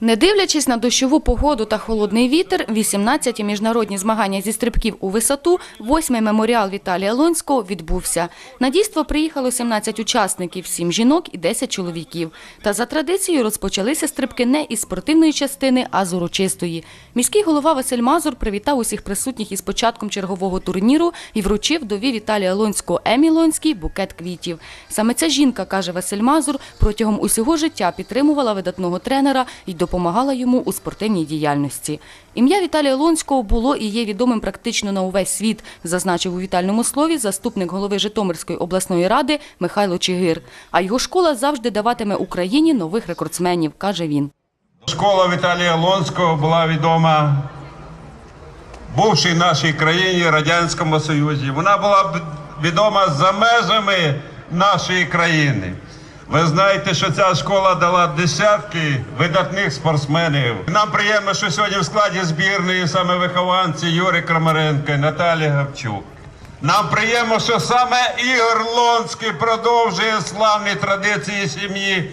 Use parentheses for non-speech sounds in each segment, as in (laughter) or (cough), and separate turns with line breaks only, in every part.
Не дивлячись на дощову погоду та холодний вітер, 18-ті міжнародні змагання зі стрибків у висоту, 8-й меморіал Віталія Лонського відбувся. На дійство приїхало 17 учасників, 7 жінок і 10 чоловіків. Та за традицією розпочалися стрибки не із спортивної частини, а з урочистої. Міський голова Василь Мазур привітав усіх присутніх із початком чергового турніру і вручив дові Віталія Лонського Емі Лонській букет квітів. Саме ця жінка, каже Василь Мазур, протягом усього життя підтримувала видатного тренера і допомагала йому у спортивній діяльності. Ім'я Віталія Лонського було і є відомим практично на увесь світ, зазначив у вітальному слові заступник голови Житомирської обласної ради Михайло Чигир. А його школа завжди даватиме Україні нових рекордсменів, каже він.
Школа Віталія Лонського була відома бувшій нашій країні Радянському Союзі. Вона була відома за межами нашої країни. Ви знаєте, що ця школа дала десятки видатних спортсменів. Нам приємно, що сьогодні в складі збірної саме вихованці Юрій Крамаренко і Наталія Гавчук. Нам приємно, що саме Ігор Лонський продовжує славні традиції сім'ї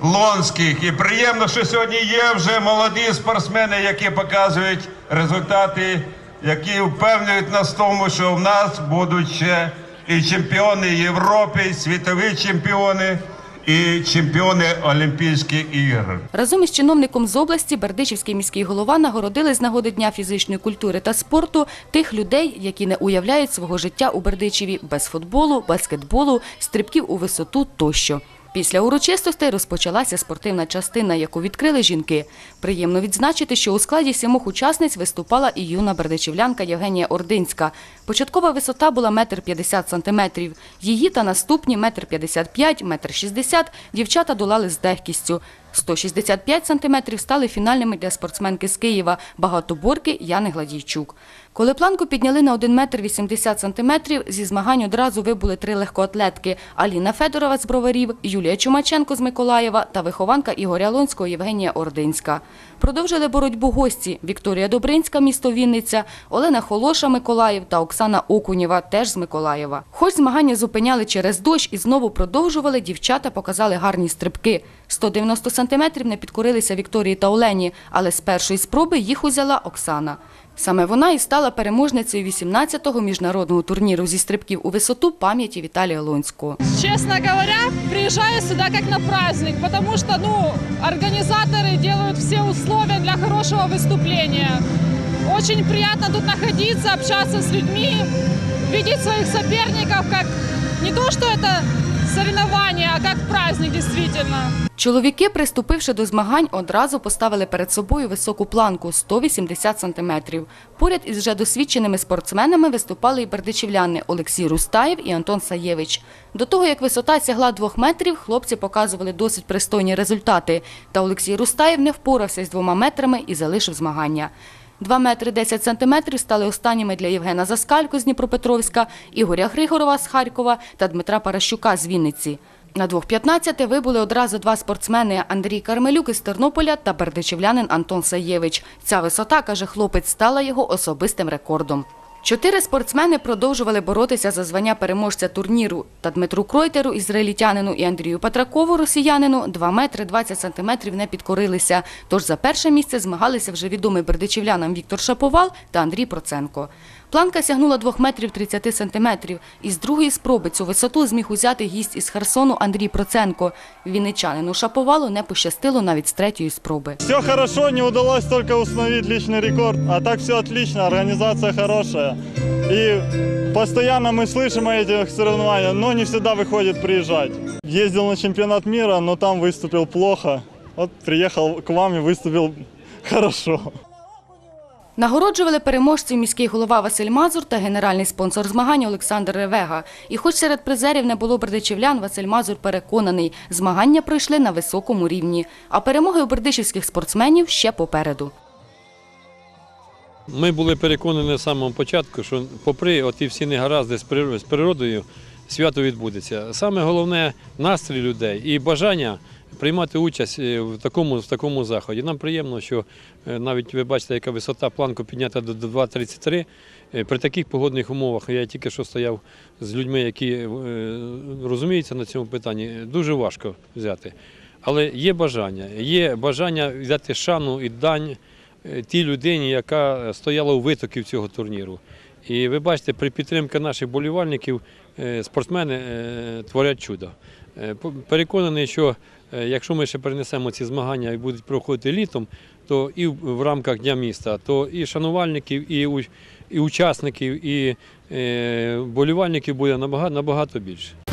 Лонських. І приємно, що сьогодні є вже молоді спортсмени, які показують результати, які впевнюють нас в тому, що в нас будуть ще і чемпіони Європи, і світові чемпіони, і чемпіони Олімпійських ігор.
Разом із чиновником з області Бердичівський міський голова нагородили з нагоди Дня фізичної культури та спорту тих людей, які не уявляють свого життя у Бердичеві без футболу, баскетболу, стрибків у висоту тощо. Після урочистостей розпочалася спортивна частина, яку відкрили жінки. Приємно відзначити, що у складі сімох учасниць виступала і юна бердичівлянка Євгенія Ординська. Початкова висота була метр п'ятдесят сантиметрів. Її та наступні метр п'ятдесят п'ять, метр шістдесят дівчата долали з легкістю. 165 сантиметрів стали фінальними для спортсменки з Києва, багатоборки Яни Гладійчук. Коли планку підняли на 1 метр 80 сантиметрів, зі змагань одразу вибули три легкоатлетки – Аліна Федорова з Броварів, Юлія Чумаченко з Миколаєва та вихованка Ігоря Лонського Євгенія Ординська. Продовжили боротьбу гості – Вікторія Добринська, місто Вінниця, Олена Холоша, Миколаїв та Оксана Окунєва, теж з Миколаєва. Хоч змагання зупиняли через дощ і знову продовжували, дівчата показали гарні стрибки. 190 сантиметрів не підкорилися Вікторії та Олені, але з першої спроби їх узяла Оксана. Саме вона і стала переможницею 18-го міжнародного турніру зі стрибків у висоту пам'яті Віталія Лонського.
Честно говоря, приезжаю сюда как на праздник, потому что, ну, организаторы делают все условия для хорошего выступления. Очень приятно тут находиться, общаться с людьми, видеть своих соперников, как не то, что это соревнование, а как праздник действительно.
Чоловіки, приступивши до змагань, одразу поставили перед собою високу планку – 180 сантиметрів. Поряд із вже досвідченими спортсменами виступали і бердичівляни Олексій Рустаєв і Антон Саєвич. До того, як висота сягла двох метрів, хлопці показували досить пристойні результати. Та Олексій Рустаєв не впорався з двома метрами і залишив змагання. 2 метри 10 сантиметрів стали останніми для Євгена Заскалько з Дніпропетровська, Ігоря Григорова з Харкова та Дмитра Паращука з Вінниці. На 2.15 вибули одразу два спортсмени Андрій Кармелюк із Тернополя та бердичівлянин Антон Саєвич. Ця висота, каже хлопець, стала його особистим рекордом. Чотири спортсмени продовжували боротися за звання переможця турніру. Та Дмитру Кройтеру, ізраїльтянину і Андрію Патракову, росіянину, 2 метри 20 сантиметрів не підкорилися. Тож за перше місце змагалися вже відомий бердичівлянам Віктор Шаповал та Андрій Проценко. Планка сягнула 2 метрів 30 сантиметрів. Із другої спроби цю висоту зміг узяти гість із Херсону Андрій Проценко. Вінничанину Шаповалу не пощастило навіть з третьої спроби.
Все хорошо, не удалось только установить личный рекорд, а так все отлично, организация хорошая. И постоянно мы слышим о этих соревнованиях, но не всегда выходит приезжать. Ездил на чемпионат мира, но там выступил плохо. Вот приехал к вам и выступил (laughs) хорошо.
Нагороджували переможців міський голова Василь Мазур та генеральний спонсор змагань Олександр Ревега. І хоч серед призерів не було бердичівлян, Василь Мазур переконаний, змагання пройшли на високому рівні. А перемоги у бердичівських спортсменів ще попереду.
Ми були переконані з самого початку, що попри оті всі негаразди з природою, свято відбудеться. Саме головне настрій людей і бажання приймати участь е, в такому, в такому заході. Нам приємно, що е, навіть ви бачите, яка висота планку піднята до до 2,33. Е, При таких погодних умовах я тільки що стояв з людьми, які розуміються на цьому питанні, дуже важко взяти. Але є бажання, є бажання взяти шану і дань тій людині, яка стояла у витоків цього турніру. І ви бачите, при підтримці наших болівальників спортсмени творять чудо. Переконаний, що якщо ми ще перенесемо ці змагання і будуть проходити літом, то і в рамках Дня міста, то і шанувальників, і, і учасників, і вболівальників болівальників буде набагато, набагато більше.